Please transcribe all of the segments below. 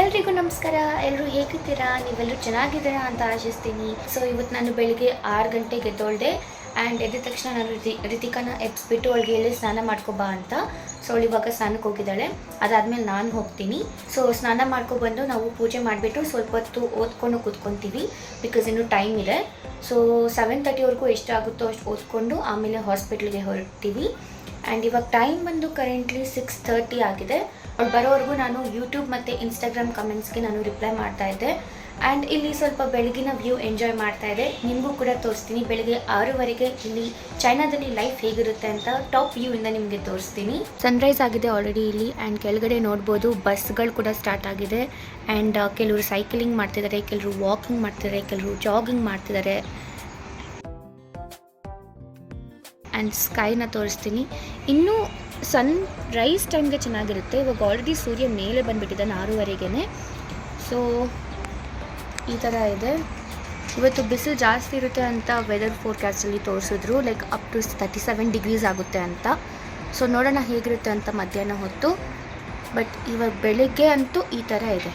ಎಲ್ರಿಗೂ ನಮಸ್ಕಾರ. ಎಲ್ಲರೂ ಹೇಗಿದ್ದೀರಾ? ನೀವೆಲ್ಲರೂ ಚೆನ್ನಾಗಿದ್ದೀರಾ ಅಂತ ಆಶಿಸ್ತೀನಿ. ಸೊ ಇವತ್ತು ನಾನು ಬೆಳಿಗ್ಗೆ ಆರು ಗಂಟೆಗೆ ಎದ್ದೊಳ್ದೆ. ಆ್ಯಂಡ್ ಎದ್ದ ತಕ್ಷಣ ನಾನು ರಿತಿ, ರಿತಿಕಾನ ಎಬ್ಸ್ಬಿಟ್ಟು ಅವಳಿಗೆ ಹೇಳಿ ಸ್ನಾನ ಮಾಡ್ಕೊಬಾ ಅಂತ. ಸೊ ಅವಳು ಇವಾಗ ಸ್ನಾನಕ್ಕೆ ಹೋಗಿದ್ದಾಳೆ. ಅದಾದಮೇಲೆ ನಾನು ಹೋಗ್ತೀನಿ. ಸೊ ಸ್ನಾನ ಮಾಡ್ಕೊಬಂದು ನಾವು ಪೂಜೆ ಮಾಡಿಬಿಟ್ಟು ಸ್ವಲ್ಪ ಹೊತ್ತು ಓದ್ಕೊಂಡು ಕೂತ್ಕೊತೀವಿ. ಬಿಕಾಸ್ ಇನ್ನೂ ಟೈಮ್ ಇದೆ. ಸೊ ಸೆವೆನ್ ತರ್ಟಿವರೆಗೂ ಎಷ್ಟು ಆಗುತ್ತೋ ಅಷ್ಟು ಓದ್ಕೊಂಡು ಆಮೇಲೆ ಹಾಸ್ಪಿಟ್ಲಿಗೆ ಹೊರಡ್ತೀವಿ. ಆ್ಯಂಡ್ ಇವಾಗ ಟೈಮ್ ಬಂದು ಕರೆಂಟ್ಲಿ ಸಿಕ್ಸ್ ತರ್ಟಿ ಆಗಿದೆ. ಅವ್ಳು ಬರೋವರೆಗೂ ನಾನು ಯೂಟ್ಯೂಬ್ ಮತ್ತು ಇನ್ಸ್ಟಾಗ್ರಾಮ್ ಕಮೆಂಟ್ಸ್ಗೆ ನಾನು ರಿಪ್ಲೈ ಮಾಡ್ತಾ ಇದ್ದೆ. ಆ್ಯಂಡ್ ಇಲ್ಲಿ ಸ್ವಲ್ಪ ಬೆಳಗಿನ ವ್ಯೂ ಎಂಜಾಯ್ ಮಾಡ್ತಾ ಇದೆ. ನಿಮಗೂ ಕೂಡ ತೋರಿಸ್ತೀನಿ. ಬೆಳಗ್ಗೆ ಆರೂವರೆಗೆ ಇಲ್ಲಿ ಚೈನಾದಲ್ಲಿ ಲೈಫ್ ಹೇಗಿರುತ್ತೆ ಅಂತ ಟಾಪ್ ವ್ಯೂ ಇಂದ ನಿಮಗೆ ತೋರಿಸ್ತೀನಿ. ಸನ್ರೈಸ್ ಆಗಿದೆ ಆಲ್ರೆಡಿ ಇಲ್ಲಿ ಆ್ಯಂಡ್ ಕೆಳಗಡೆ ನೋಡ್ಬೋದು ಬಸ್ಗಳು ಕೂಡ ಸ್ಟಾರ್ಟ್ ಆಗಿದೆ. ಆ್ಯಂಡ್ ಕೆಲವರು ಸೈಕ್ಲಿಂಗ್ ಮಾಡ್ತಿದ್ದಾರೆ, ಕೆಲವರು ವಾಕಿಂಗ್ ಮಾಡ್ತಿದ್ದಾರೆ, ಕೆಲವರು ಜಾಗಿಂಗ್ ಮಾಡ್ತಿದ್ದಾರೆ. ಆ್ಯಂಡ್ ಸ್ಕೈನ ತೋರಿಸ್ತೀನಿ. ಇನ್ನೂ ಸನ್ ರೈಸ್ ಟೈಮ್ಗೆ ಚೆನ್ನಾಗಿರುತ್ತೆ. ಇವಾಗ ಆಲ್ರೆಡಿ ಸೂರ್ಯ ಮೇಲೆ ಬಂದುಬಿಟ್ಟಿದ್ದಾನೆ ಆರೂವರೆಗೆ ಸೊ ಈ ಥರ ಇದೆ. ಇವತ್ತು ಬಿಸಿಲು ಜಾಸ್ತಿ ಇರುತ್ತೆ ಅಂತ ವೆದರ್ ಫೋರ್ಕಾಸ್ಟಲ್ಲಿ ತೋರಿಸಿದ್ರು. Like up to thirty seven degrees ಆಗುತ್ತೆ ಅಂತ. ಸೊ ನೋಡೋಣ ಹೇಗಿರುತ್ತೆ ಅಂತ ಮಧ್ಯಾಹ್ನ ಹೊತ್ತು. ಬಟ್ ಇವಾಗ ಬೆಳಿಗ್ಗೆ ಅಂತೂ ಈ ಥರ ಇದೆ.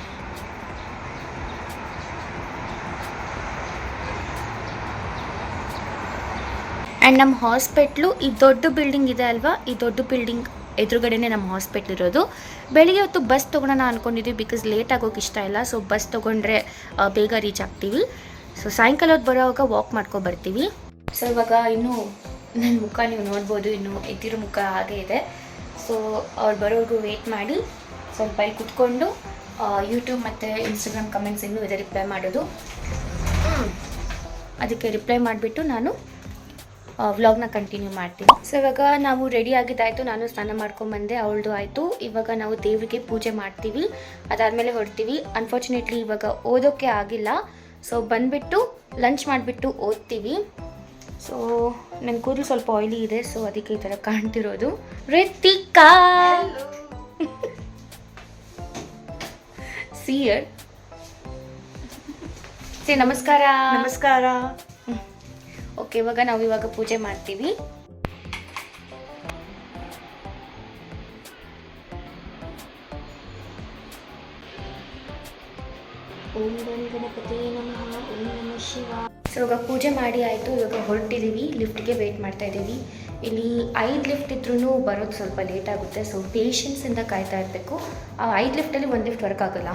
ಆ್ಯಂಡ್ ನಮ್ಮ ಹಾಸ್ಪಿಟ್ಲು ಈ ದೊಡ್ಡ ಬಿಲ್ಡಿಂಗ್ ಇದೆ ಅಲ್ವಾ? ಈ ದೊಡ್ಡ ಬಿಲ್ಡಿಂಗ್ ಎದುರುಗಡೆನೇ ನಮ್ಮ ಹಾಸ್ಪಿಟ್ಲ್ ಇರೋದು. ಬೆಳಿಗ್ಗೆ ಹೊತ್ತು ಬಸ್ ತೊಗೊಳೋಣ ಅಂದ್ಕೊಂಡಿದ್ವಿ ಬಿಕಾಸ್ ಲೇಟ್ ಆಗೋಕೆ ಇಷ್ಟ ಇಲ್ಲ. ಸೊ ಬಸ್ ತೊಗೊಂಡ್ರೆ ಬೇಗ ರೀಚ್ ಆಗ್ತೀವಿ. ಸೊ ಸಾಯಂಕಾಲ ಹೊತ್ತು ಬರೋವಾಗ ವಾಕ್ ಮಾಡ್ಕೊಂಡು ಬರ್ತೀವಿ. ಸೊ ಇವಾಗ ಇನ್ನೂ ನನ್ನ ಮುಖ ನೀವು ನೋಡ್ಬೋದು. ಇನ್ನು ಎದ್ದಿರೋ ಮುಖ ಹಾಗೆ ಇದೆ. ಸೊ ಅವ್ರು ಬರೋರ್ಗು ವೇಟ್ ಮಾಡಿ, ಸ್ವಲ್ಪ ಇಲ್ಲಿ ಕುತ್ಕೊಂಡು ಯೂಟ್ಯೂಬ್ ಮತ್ತು ಇನ್ಸ್ಟಾಗ್ರಾಮ್ ಕಮೆಂಟ್ಸ್ ಇನ್ನೂ ಇದೆ ರಿಪ್ಲೈ ಮಾಡೋದು. ಅದಕ್ಕೆ ರಿಪ್ಲೈ ಮಾಡಿಬಿಟ್ಟು ನಾನು ವ್ಲಾಗ್ನ ಕಂಟಿನ್ಯೂ ಮಾಡ್ತೀನಿ. ಸೊ ಇವಾಗ ನಾವು ರೆಡಿ ಆಗಿದ್ದಾಯಿತು. ನಾನು ಸ್ನಾನ ಮಾಡ್ಕೊಂಬಂದೆ ಅವಳದು ಆಯಿತು. ಇವಾಗ ನಾವು ದೇವರಿಗೆ ಪೂಜೆ ಮಾಡ್ತೀವಿ. ಅದಾದಮೇಲೆ ಹೊರಡ್ತೀವಿ. ಅನ್ಫಾರ್ಚುನೇಟ್ಲಿ ಇವಾಗ ಓದೋಕ್ಕೆ ಆಗಿಲ್ಲ. ಸೊ ಬಂದುಬಿಟ್ಟು ಲಂಚ್ ಮಾಡಿಬಿಟ್ಟು ಓದ್ತೀವಿ. ಸೊ ನನ್ನ ಕೂದಲು ಸ್ವಲ್ಪ ಆಯ್ಲಿ ಇದೆ. ಸೊ ಅದಕ್ಕೆ ಈ ಥರ ಕಾಣ್ತಿರೋದು. ರಿತಿಕಾ ಸಿಯರ್ ಸಿ ನಮಸ್ಕಾರ. ನಮಸ್ಕಾರ. ಓಕೆ, ಇವಾಗ ನಾವು ಇವಾಗ ಪೂಜೆ ಮಾಡ್ತೀವಿ. ಸೊ, ಇವಾಗ ಪೂಜೆ ಮಾಡಿ ಆಯಿತು, ಇವಾಗ ಹೊರಟಿದ್ದೀವಿ ಲಿಫ್ಟ್ಗೆ ವೆಯ್ಟ್ ಮಾಡ್ತಾ ಇದ್ದೀವಿ. ಇಲ್ಲಿ ಐದು ಲಿಫ್ಟ್ ಇದ್ರೂ ಬರೋದು ಸ್ವಲ್ಪ ಲೇಟ್ ಆಗುತ್ತೆ ಸೊ ಪೇಷನ್ಸಿಂದ ಕಾಯ್ತಾ ಇರಬೇಕು. ಆ ಐದು ಲಿಫ್ಟಲ್ಲಿ ಒಂದು ಲಿಫ್ಟ್ ವರ್ಕ್ ಆಗಲ್ಲ.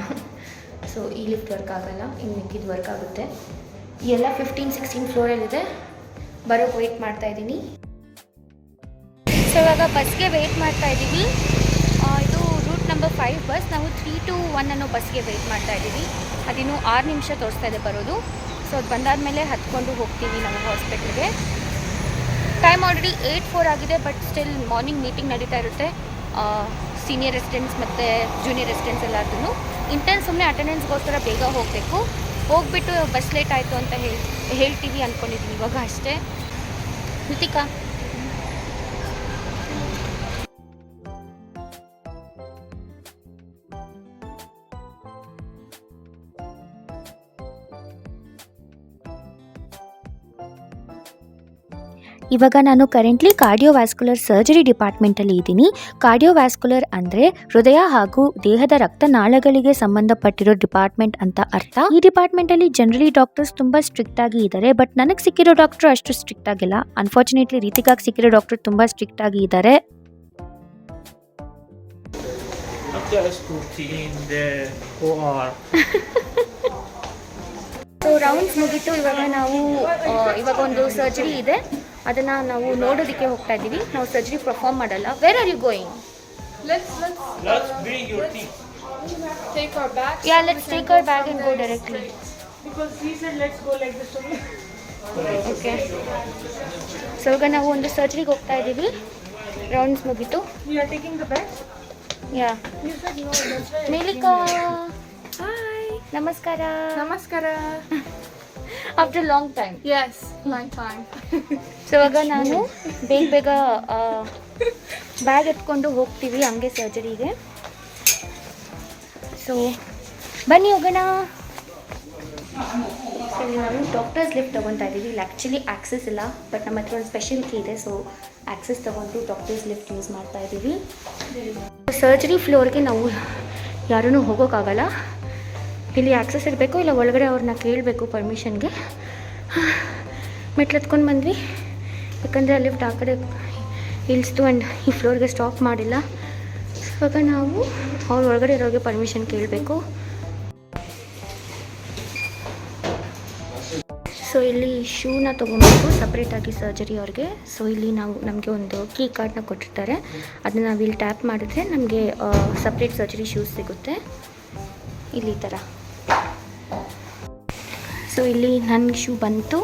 ಸೊ ಈ ಲಿಫ್ಟ್ ವರ್ಕ್ ಆಗಲ್ಲ ಇನ್ನು ಮಿಕ್ಕಿದ್ದು ವರ್ಕ್ ಆಗುತ್ತೆ. ಎಲ್ಲ ಫಿಫ್ಟೀನ್ ಸಿಕ್ಸ್ಟೀನ್ ಫ್ಲೋರಲ್ಲಿದೆ ಬರೋಕ್ಕೆ ವೆಯ್ಟ್ ಮಾಡ್ತಾ ಇದ್ದೀನಿ. ಸೊ ಇವಾಗ ಬಸ್ಗೆ ವೆಯ್ಟ್ ಮಾಡ್ತಾ ಇದ್ದೀವಿ. ಆ, ಇದು ರೂಟ್ ನಂಬರ್ ಫೈವ್ ಬಸ್ ನಾವು ತ್ರೀ ಟು ಒನ್ ಅನ್ನೋ ಬಸ್ಗೆ ವೆಯ್ಟ್ ಮಾಡ್ತಾ ಇದ್ದೀವಿ. ಅದಿನ್ನು ಆರು ನಿಮಿಷ ತೋರಿಸ್ತಾ ಇದೆ ಬರೋದು. ಸೊ ಅದು ಬಂದಾದಮೇಲೆ ಹತ್ಕೊಂಡು ಹೋಗ್ತೀವಿ ನಮ್ಮ ಹಾಸ್ಪಿಟ್ಲಿಗೆ ಟೈಮ್ ಆಲ್ರೆಡಿ ಏಯ್ಟ್ ಫೋರ್ ಆಗಿದೆ ಬಟ್ ಸ್ಟಿಲ್ ಮಾರ್ನಿಂಗ್ ಮೀಟಿಂಗ್ ನಡೀತಾ ಇರುತ್ತೆ. ಸೀನಿಯರ್ ರೆಸಿಡೆಂಟ್ಸ್ ಮತ್ತು ಜೂನಿಯರ್ ರೆಸಿಡೆಂಟ್ಸ್ ಎಲ್ಲಾರ್ದು ಇಂಟರ್ನ್ ಸುಮ್ಮನೆ ಅಟೆಂಡೆನ್ಸ್ಗೋಸ್ಕರ ಬೇಗ ಹೋಗಬೇಕು. ಹೋಗ್ಬಿಟ್ಟು ಬಸ್ ಲೇಟ್ ಆಯಿತು ಅಂತ ಹೇಳಿ ಹೇಳ್ತೀವಿ ಅಂದ್ಕೊಂಡಿದ್ದೀನಿ ಇವಾಗ ಅಷ್ಟೇ. Titik ka. ಇವಾಗ ನಾನು ಕರೆಂಟ್ಲಿ ಕಾರ್ಡಿಯೋವ್ಯಾಸ್ಕುಲರ್ ಸರ್ಜರಿ ಡಿಪಾರ್ಟ್ಮೆಂಟಲ್ಲಿ ಇದ್ದೀನಿ. ಕಾರ್ಡಿಯೋವ್ಯಾಸ್ಕುಲರ್ ಅಂದರೆ ಹೃದಯ ಹಾಗೂ ದೇಹದ ರಕ್ತನಾಳಗಳಿಗೆ ಸಂಬಂಧಪಟ್ಟಿರೋ ಡಿಪಾರ್ಟ್ಮೆಂಟ್ ಅಂತ ಅರ್ಥ. ಈ ಡಿಪಾರ್ಟ್ಮೆಂಟಲ್ಲಿ ಜನರಲಿ ಡಾಕ್ಟರ್ಸ್ ತುಂಬ ಸ್ಟ್ರಿಕ್ಟ್ ಆಗಿ ಇದ್ದಾರೆ ಬಟ್ ನನಗೆ ಸಿಕ್ಕಿರೋ ಡಾಕ್ಟರ್ ಅಷ್ಟು ಸ್ಟ್ರಿಕ್ಟ್ ಆಗಿಲ್ಲ. ಅನ್ಫಾರ್ಚುನೇಟ್ಲಿ ರೀತಿಗಾಗಿ ಸಿಕ್ಕಿರೋ ಡಾಕ್ಟರ್ ತುಂಬ ಸ್ಟ್ರಿಕ್ಟ್ ಆಗಿ ಇದ್ದಾರೆ. ಸೊ ರೌಂಡ್ಸ್ ಮುಗಿತು, ಇವಾಗ ನಾವು ಇವಾಗ ಒಂದು ಸರ್ಜರಿ ಇದೆ. ಅದನ್ನು ನಾವು ನೋಡೋದಕ್ಕೆ ಹೋಗ್ತಾ ಇದ್ದೀವಿ ನಾವು ಸರ್ಜರಿ ಪರ್ಫಾರ್ಮ್ ಮಾಡಲ್ಲ where are you going Let's let's Let's bring your take our bags. Yeah let's take our bag and go directly Because he said let's go like this only. Okay so ಈಗ ನಾವು ಒಂದು ಸರ್ಜರಿಗೆ ಹೋಗ್ತಾ ಇದ್ದೀವಿ rounds ಮುಗೀತು You are taking the bags? Yeah You said no, that's right. ಮೇಲಿಕಾ Hi. ನಮಸ್ಕಾರ Namaskara. After long time yes long time so ಇವಾಗ ನಾನು ಬೇಗ ಬೇಗ ಬ್ಯಾಗ್ ಎತ್ಕೊಂಡು ಹೋಗ್ತೀವಿ ಹಂಗೆ ಸರ್ಜರಿಗೆ ಸೊ ಬನ್ನಿ ಹೋಗೋಣ. ಸೊ ಇಲ್ಲಿ ನಾವು ಡಾಕ್ಟರ್ಸ್ ಲಿಫ್ಟ್ ತೊಗೊತಾ ಇದ್ದೀವಿ. ಇಲ್ಲಿ ಆ್ಯಕ್ಚುಲಿ ಆಕ್ಸಸ್ ಇಲ್ಲ ಬಟ್ ನಮ್ಮ ಹತ್ರ ಒಂದು ಸ್ಪೆಷಲ್ ಕೀ ಇದೆ ಸೊ ಆ್ಯಕ್ಸಸ್ ತೊಗೊಂಡು ಡಾಕ್ಟರ್ಸ್ ಲಿಫ್ಟ್ ಯೂಸ್ ಮಾಡ್ತಾ ಇದ್ದೀವಿ. ಸರ್ಜರಿ ಫ್ಲೋರ್ಗೆ ನಾವು ಯಾರೂ ಹೋಗೋಕ್ಕಾಗಲ್ಲ. ಇಲ್ಲಿ ಆಕ್ಸಸ್ ಇರಬೇಕು ಇಲ್ಲ ಒಳಗಡೆ ಅವ್ರನ್ನ ಕೇಳಬೇಕು ಪರ್ಮಿಷನ್ಗೆ ಮೆಟ್ಲು ಹತ್ಕೊಂಡು ಬಂದ್ವಿ. ಯಾಕಂದರೆ ಲಿಫ್ಟ್ ಆ ಕಡೆ ಇಳಿಸ್ತು ಆ್ಯಂಡ್ ಈ ಫ್ಲೋರ್ಗೆ ಸ್ಟಾಪ್ ಮಾಡಿಲ್ಲ. ಇವಾಗ ನಾವು ಅವ್ರ ಒಳಗಡೆ ಇರೋರಿಗೆ ಪರ್ಮಿಷನ್ ಕೇಳಬೇಕು. ಸೊ ಇಲ್ಲಿ ಶೂನ ತೊಗೊಬೇಕು ಸಪ್ರೇಟಾಗಿ ಸರ್ಜರಿ ಅವ್ರಿಗೆ. ಸೊ ಇಲ್ಲಿ ನಾವು ನಮಗೆ ಒಂದು ಕೀ ಕಾರ್ಡ್ನ ಕೊಟ್ಟಿರ್ತಾರೆ. ಅದನ್ನ ನಾವು ಇಲ್ಲಿ ಟ್ಯಾಪ್ ಮಾಡಿದ್ರೆ ನಮಗೆ ಸಪ್ರೇಟ್ ಸರ್ಜರಿ ಶೂಸ್ ಸಿಗುತ್ತೆ. ಇಲ್ಲಿ ಥರ ಸೊ ಇಲ್ಲಿ ನನ್ನ ಶೂ ಬಂತು.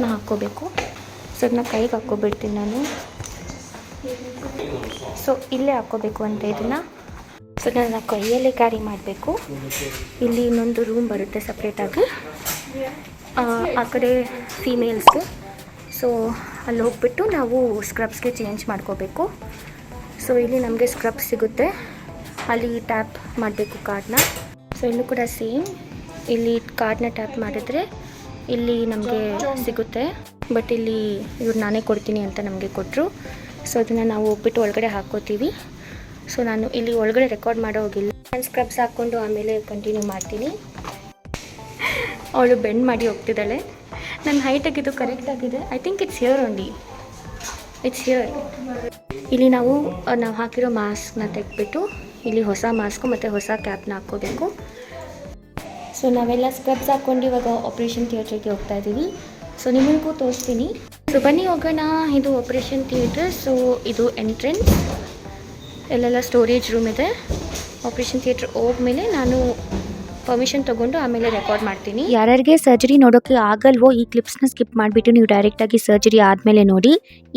ನಾ ಹಾಕ್ಕೋಬೇಕು. ಸೊ ಅದನ್ನ ಕೈಗೆ ಹಾಕ್ಕೊಬಿಡ್ತೀನಿ ನಾನು. ಸೊ ಇಲ್ಲೇ ಹಾಕ್ಕೋಬೇಕು ಅಂತ ಇದನ್ನು ಸೊ ನಾನು ಕೈಯಲ್ಲೇ ಕ್ಯಾರಿ ಮಾಡಬೇಕು. ಇಲ್ಲಿ ಇನ್ನೊಂದು ರೂಮ್ ಬರುತ್ತೆ ಸಪ್ರೇಟಾಗಿ ಆ ಕಡೆ ಫೀಮೇಲ್ಸ್ ಸೊ ಅಲ್ಲಿ ಹೋಗ್ಬಿಟ್ಟು ನಾವು ಸ್ಕ್ರಬ್ಸ್ಗೆ ಚೇಂಜ್ ಮಾಡ್ಕೋಬೇಕು. ಸೊ ಇಲ್ಲಿ ನಮಗೆ ಸ್ಕ್ರಬ್ಸ್ ಸಿಗುತ್ತೆ. ಅಲ್ಲಿ ಟ್ಯಾಪ್ ಮಾಡಬೇಕು ಕಾರ್ಡ್ನ ಸೊ ಇಲ್ಲೂ ಕೂಡ ಸೇಮ್ ಇಲ್ಲಿ ಕಾರ್ಡ್ನ ಟ್ಯಾಪ್ ಮಾಡಿದ್ರೆ ಇಲ್ಲಿ ನಮಗೆ ಸಿಗುತ್ತೆ. ಬಟ್ ಇಲ್ಲಿ ಇವ್ರು ನಾನೇ ಕೊಡ್ತೀನಿ ಅಂತ ನಮಗೆ ಕೊಟ್ಟರು ಸೊ ಅದನ್ನು ನಾವು ಒಬ್ಬಿಟ್ಟು ಒಳಗಡೆ ಹಾಕೋತೀವಿ. ಸೊ ನಾನು ಇಲ್ಲಿ ಒಳಗಡೆ ರೆಕಾರ್ಡ್ ಮಾಡೋ ಹೋಗಿಲ್ಲ ನಾನು ಸ್ಕ್ರಬ್ಸ್ ಹಾಕ್ಕೊಂಡು ಆಮೇಲೆ ಕಂಟಿನ್ಯೂ ಮಾಡ್ತೀನಿ. ಅವಳು ಬೆಂಡ್ ಮಾಡಿ ಹೋಗ್ತಿದ್ದಾಳೆ. ನನ್ನ ಹೈಟಾಗಿದ್ದು ಕರೆಕ್ಟಾಗಿದೆ I think it's here only it's here ಇಲ್ಲಿ ನಾವು ನಾವು ಹಾಕಿರೋ ಮಾಸ್ಕ್ನ ತೆಗೆದ್ಬಿಟ್ಟು ಇಲ್ಲಿ ಹೊಸ ಮಾಸ್ಕು ಮತ್ತು ಹೊಸ ಕ್ಯಾಪ್ನ ಹಾಕ್ಕೋಬೇಕು. ಸೊ ನಾವೆಲ್ಲ ಸ್ಕ್ರಬ್ಸ್ ಹಾಕ್ಕೊಂಡು ಇವಾಗ ಆಪ್ರೇಷನ್ ಥಿಯೇಟ್ರಿಗೆ ಹೋಗ್ತಾ ಇದ್ದೀವಿ ಸೊ ನಿಮಗೂ ತೋರಿಸ್ತೀನಿ. ಸೊ ಬನ್ನಿ ಹೋಗೋಣ. ಇದು ಆಪ್ರೇಷನ್ ಥಿಯೇಟರ್ ಸೊ ಇದು ಎಂಟ್ರೆನ್ಸ್ ಎಲ್ಲೆಲ್ಲ ಸ್ಟೋರೇಜ್ ರೂಮ್ ಇದೆ. ಆಪ್ರೇಷನ್ ಥಿಯೇಟ್ರ್ ಹೋದ್ಮೇಲೆ ನಾನು ಪರ್ಮಿಷನ್ ತಗೊಂಡು ಆಮೇಲೆ ರೆಕಾರ್ಡ್ ಮಾಡ್ತೀನಿ. ಯಾರ್ಯಾರಿಗೆ ಸರ್ಜರಿ ನೋಡೋಕೆ ಆಗಲ್ವೋ ಈ ಕ್ಲಿಪ್ಸ್ನ ಸ್ಕಿಪ್ ಮಾಡಿಬಿಟ್ಟು ನೀವು ಡೈರೆಕ್ಟಾಗಿ ಸರ್ಜರಿ ಆದ್ಮೇಲೆ ನೋಡಿ.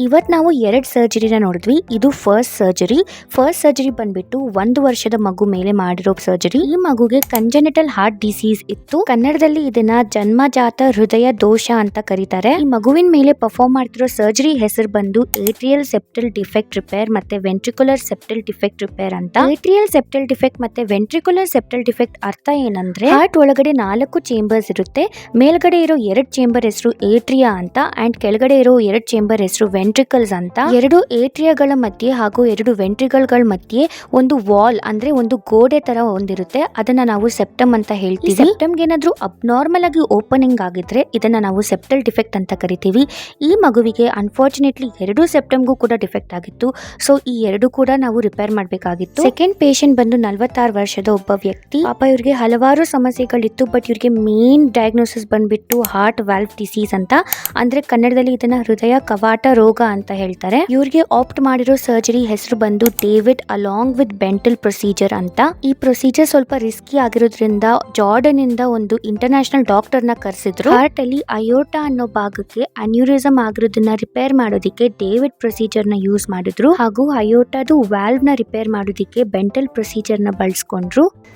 ಇವತ್ತು ನಾವು ಎರಡು ಸರ್ಜರಿನ ನೋಡಿದ್ವಿ. ಇದು ಫಸ್ಟ್ ಸರ್ಜರಿ ಫಸ್ಟ್ ಸರ್ಜರಿ ಬಂದ್ಬಿಟ್ಟು ಒಂದು ವರ್ಷದ ಮಗು ಮೇಲೆ ಮಾಡಿರೋ ಸರ್ಜರಿ ಈ ಮಗುಗೆ ಕಂಜೆನಿಟಲ್ ಹಾರ್ಟ್ ಡಿಸೀಸ್ ಇತ್ತು. ಕನ್ನಡದಲ್ಲಿ ಇದನ್ನ ಜನ್ಮಜಾತ ಹೃದಯ ದೋಷ ಅಂತ ಕರೀತಾರೆ. ಈ ಮಗುವಿನ ಮೇಲೆ ಪರ್ಫಾರ್ಮ್ ಮಾಡ್ತಿರೋ ಸರ್ಜರಿ ಹೆಸರು ಬಂದು ಏಟ್ರಿಯಲ್ ಸೆಪ್ಟಲ್ ಡಿಫೆಕ್ಟ್ ರಿಪೇರ್ ಮತ್ತೆ ವೆಂಟ್ರಿಕುಲರ್ ಸೆಪ್ಟಲ್ ಡಿಫೆಕ್ಟ್ ರಿಪೇರ್ ಅಂತ. ಏಟ್ರಿಯಲ್ ಸೆಪ್ಟಲ್ ಡಿಫೆಕ್ಟ್ ಮತ್ತೆ ವೆಂಟ್ರಿಕುಲರ್ ಸೆಪ್ಟಲ್ ಡಿಫೆಕ್ಟ್ ಅರ್ಥ ಏನಂದ್ರೆ ಹಾರ್ಟ್ ಒಳಗಡೆ ನಾಲ್ಕು ಚೇಂಬರ್ಸ್ ಇರುತ್ತೆ. ಮೇಲ್ಗಡೆ ಇರೋ ಎರಡ್ ಚೇಂಬರ್ ಹೆಸರು ಏಟ್ರಿಯಾ ಅಂತ ಅಂಡ್ ಕೆಳಗಡೆ ಇರೋ ಎರಡ್ ಚೇಂಬರ್ ಹೆಸರು ವೆಂಟ್ರಿಕಲ್ಸ್ ಅಂತ. ಎರಡು ಏಟ್ರಿಯಾಗಳ ಮಧ್ಯೆ ಹಾಗೂ ಎರಡು ವೆಂಟ್ರಿಕಲ್ಗಳ ಮಧ್ಯೆ ಒಂದು ವಾಲ್ ಅಂದ್ರೆ ಒಂದು ಗೋಡೆ ತರ ಒಂದಿರುತ್ತೆ. ಅದನ್ನ ನಾವು ಸೆಪ್ಟಮ್ ಅಂತ ಹೇಳ್ತೀವಿ. ಸೆಪ್ಟಮ್ಗೆ ಏನಾದ್ರೂ ಅಬ್ನಾರ್ಮಲ್ ಆಗಿ ಓಪನಿಂಗ್ ಆಗಿದ್ರೆ ಇದನ್ನ ನಾವು ಸೆಪ್ಟಲ್ ಡಿಫೆಕ್ಟ್ ಅಂತ ಕರಿತೀವಿ. ಈ ಮಗುವಿಗೆ ಅನ್ಫಾರ್ಚುನೇಟ್ಲಿ ಎರಡು ಸೆಪ್ಟಮ್ಗೂ ಕೂಡ ಡಿಫೆಕ್ಟ್ ಆಗಿತ್ತು. ಸೊ ಈ ಎರಡು ಕೂಡ ನಾವು ರಿಪೇರ್ ಮಾಡಬೇಕಾಗಿತ್ತು. ಸೆಕೆಂಡ್ ಪೇಷಂಟ್ ಬಂದು ನಲವತ್ತಾರು ವರ್ಷದ ಒಬ್ಬ ವ್ಯಕ್ತಿ, ಪಾಪ ಇವ್ರಿಗೆ ಹಲವಾರು ಸಮಸ್ಯೆಗಳಿತ್ತು ಬಟ್ ಇವರಿಗೆ ಮೇನ್ ಡಯಾಗ್ನೋಸಿಸ್ ಬಂದ್ಬಿಟ್ಟು ಹಾರ್ಟ್ ವ್ಯಾಲ್ವ್ ಡಿಸೀಸ್ ಅಂತ. ಅಂದ್ರೆ ಕನ್ನಡದಲ್ಲಿ ಇದನ್ನ ಹೃದಯ ಕವಾಟ ರೋಗ ಅಂತ ಹೇಳ್ತಾರೆ. ಇವ್ರಿಗೆ ಆಪ್ಟ್ ಮಾಡಿರೋ ಸರ್ಜರಿ ಹೆಸರು ಬಂದು David along with Bentall procedure ಅಂತ. ಈ ಪ್ರೊಸೀಜರ್ ಸ್ವಲ್ಪ ರಿಸ್ಕಿ ಆಗಿರೋದ್ರಿಂದ ಜಾರ್ಡನ್ ಇಂದ ಒಂದು ಇಂಟರ್ನ್ಯಾಷನಲ್ ಡಾಕ್ಟರ್ನ ಕರೆಸಿದ್ರು. ಹಾರ್ಟ್ ಅಲ್ಲಿ ಅಯೋಟಾ ಅನ್ನೋ ಭಾಗಕ್ಕೆ ಅನ್ಯೂರಿಸಮ್ ಆಗಿರೋದನ್ನ ರಿಪೇರ್ ಮಾಡೋದಿಕ್ಕೆ ಡೇವಿಡ್ ಪ್ರೊಸೀಜರ್ನ ಯೂಸ್ ಮಾಡಿದ್ರು. ಹಾಗೂ ಅಯೋಟಾದು ವ್ಯಾಲ್ವ್ನ ರಿಪೇರ್ ಮಾಡೋದಿಕ್ಕೆ ಬೆಂಟಲ್ ಪ್ರೊಸೀಜರ್ನ ಬಳಸ್ಕೊಂಡ್ರು.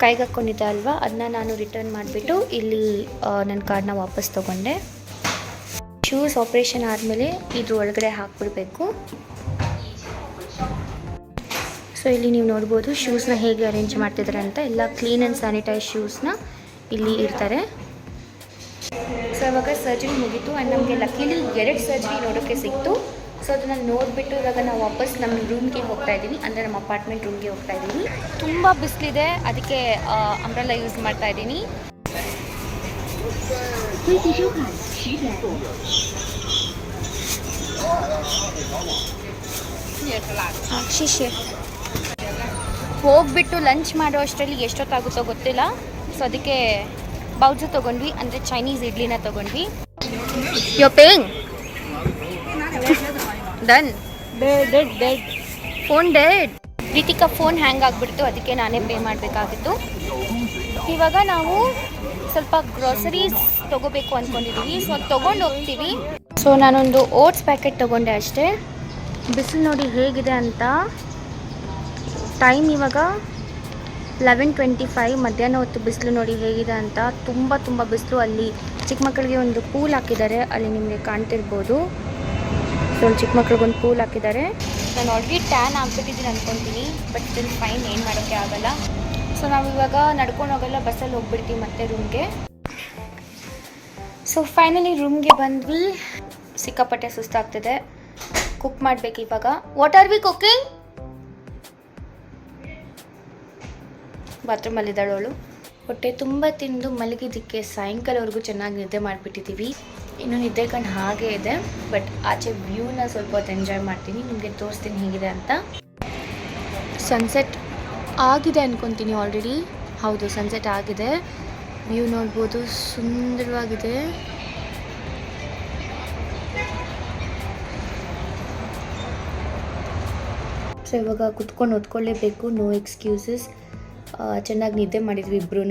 ಕೈಗೆ ಹಾಕ್ಕೊಂಡಿದ್ದೆ ಅಲ್ವಾ? ಅದನ್ನ ನಾನು ರಿಟರ್ನ್ ಮಾಡಿಬಿಟ್ಟು ಇಲ್ಲಿ ನನ್ನ ಕಾರ್ಡನ್ನ ವಾಪಸ್ ತೊಗೊಂಡೆ. ಶೂಸ್ ಆಪ್ರೇಷನ್ ಆದಮೇಲೆ ಇದ್ರ ಒಳಗಡೆ ಹಾಕ್ಬಿಡ್ಬೇಕು. ಸೊ ಇಲ್ಲಿ ನೀವು ನೋಡ್ಬೋದು ಶೂಸ್ನ ಹೇಗೆ ಅರೇಂಜ್ ಮಾಡ್ತಿದ್ದಾರೆ ಅಂತ. ಎಲ್ಲ ಕ್ಲೀನ್ ಆ್ಯಂಡ್ ಸ್ಯಾನಿಟೈಸ್ ಶೂಸ್ನ ಇಲ್ಲಿ ಇರ್ತಾರೆ ಸೊ ಇವಾಗ ಸರ್ಜರಿ ಮುಗೀತು. ಆ್ಯಂಡ್ ನಮಗೆ ಲಕ್ಕಿಲಿ ಎರಡು ಸರ್ಜರಿ ನೋಡೋಕ್ಕೆ ಸಿಕ್ತು. ಸೊ ಅದನ್ನು ನೋಡಿಬಿಟ್ಟು ಇವಾಗ ನಾವು ವಾಪಸ್ ನಮ್ಮ ರೂಮ್ಗೆ ಹೋಗ್ತಾ ಇದ್ದೀವಿ. ಅಂದರೆ ನಮ್ಮ ಅಪಾರ್ಟ್ಮೆಂಟ್ ರೂಮ್ಗೆ ಹೋಗ್ತಾ ಇದ್ದೀವಿ. ತುಂಬ ಬಿಸಿಲಿದೆ. ಅದಕ್ಕೆ ಅಂಬ್ರೆಲ್ಲ ಯೂಸ್ ಮಾಡ್ತಾ ಇದ್ದೀನಿ. ಹೋಗ್ಬಿಟ್ಟು ಲಂಚ್ ಮಾಡೋ ಅಷ್ಟರಲ್ಲಿ ಎಷ್ಟೊತ್ತಾಗುತ್ತೋ ಗೊತ್ತಿಲ್ಲ. ಸೊ ಅದಕ್ಕೆ ಬೌಜು ತಗೊಂಡ್ವಿ. ಅಂದರೆ ಚೈನೀಸ್ ಇಡ್ಲಿನ ತಗೊಂಡ್ವಿ. Yo paying done dead dead. Phone dead ಪ್ರೀತಿಕ phone hang ಆಗಿಬಿಡ್ತು ಅದಕ್ಕೆ ನಾನೇ ಪೇ ಮಾಡಬೇಕಾಗಿತ್ತು. ಇವಾಗ ನಾವು ಸ್ವಲ್ಪ ಗ್ರೋಸರೀಸ್ ತೊಗೋಬೇಕು ಅಂದ್ಕೊಂಡಿದ್ದೀವಿ ಸೊ ತೊಗೊಂಡು ಹೋಗ್ತೀವಿ. ಸೊ ನಾನೊಂದು ಓಟ್ಸ್ ಪ್ಯಾಕೆಟ್ ತೊಗೊಂಡೆ ಅಷ್ಟೇ. ಬಿಸಿಲು ನೋಡಿ ಹೇಗಿದೆ ಅಂತ. ಟೈಮ್ ಇವಾಗ ಲೆವೆನ್ ಟ್ವೆಂಟಿ ಫೈವ್ ಮಧ್ಯಾಹ್ನ ಹೊತ್ತು ಬಿಸಿಲು ನೋಡಿ ಹೇಗಿದೆ ಅಂತ. ತುಂಬ ತುಂಬ ಬಿಸಿಲು ಅಲ್ಲಿ ಚಿಕ್ಕ ಮಕ್ಕಳಿಗೆ ಒಂದು ಪೂಲ್ ಹಾಕಿದ್ದಾರೆ. ಅಲ್ಲಿ ನಿಮಗೆ ಕಾಣ್ತಿರ್ಬೋದು. ಸೊ ಚಿಕ್ಕ ಮಕ್ಳಿಗೊಂದು ಪೂಲ್ ಹಾಕಿದ್ದಾರೆ ನಾನು ಆಲ್ರೆಡಿ ಟ್ಯಾನ್ ಆಗ್ಬಿಟ್ಟಿದ್ದೀನಿ ಅನ್ಕೊತೀನಿ ಬಟ್ ಇದನ್ನು ಫೈನ್ ಏನು ಮಾಡೋಕ್ಕೆ ಆಗಲ್ಲ. ಸೊ ನಾವು ಇವಾಗ ನಡ್ಕೊಂಡು ಹೋಗಲ್ಲ ಬಸ್ಸಲ್ಲಿ ಹೋಗ್ಬಿಡ್ತೀವಿ ಮತ್ತೆ ರೂಮ್ಗೆ ಸೊ ಫೈನಲಿ ರೂಮ್ಗೆ ಬಂದ್ವಿ. ಸಿಕ್ಕಾಪಟ್ಟೆ ಸುಸ್ತಾಗ್ತಿದೆ. ಕುಕ್ ಮಾಡ್ಬೇಕು ಇವಾಗ. ವಾಟ್ ಆರ್ ವಿ ಕುಕಿಂಗ್ ಬಾತ್ರೂಮಲ್ಲಿದ್ದಾಳು ಅವಳು. ಹೊಟ್ಟೆ ತುಂಬ ತಿಂದು ಮಲಗಿದ್ದಕ್ಕೆ ಸಾಯಂಕಾಲವರೆಗೂ ಚೆನ್ನಾಗಿ ನಿದ್ದೆ ಮಾಡಿಬಿಟ್ಟಿದ್ದೀವಿ. ಇನ್ನು ನಿದ್ದೆ ಕಣ್ಣು ಹಾಗೆ ಇದೆ ಬಟ್ ಆಚೆ ವ್ಯೂನ ಸ್ವಲ್ಪ ಹೊತ್ತು ಎಂಜಾಯ್ ಮಾಡ್ತೀನಿ. ನಿಮಗೆ ತೋರಿಸ್ತೀನಿ ಹೇಗಿದೆ ಅಂತ. ಸನ್ಸೆಟ್ ಆಗಿದೆ ಅಂದ್ಕೊತೀನಿ ಆಲ್ರೆಡಿ ಹೌದು ಸನ್ಸೆಟ್ ಆಗಿದೆ. ವ್ಯೂ ನೋಡ್ಬೋದು, ಸುಂದರವಾಗಿದೆ. ಸೊ ಇವಾಗ ಕುತ್ಕೊಂಡು ಓದ್ಕೊಳ್ಳೇಬೇಕು ನೋ ಎಕ್ಸ್ಕ್ಯೂಸಸ್ ಚೆನ್ನಾಗಿ ನಿದ್ದೆ ಮಾಡಿದ್ವಿ ಇಬ್ರು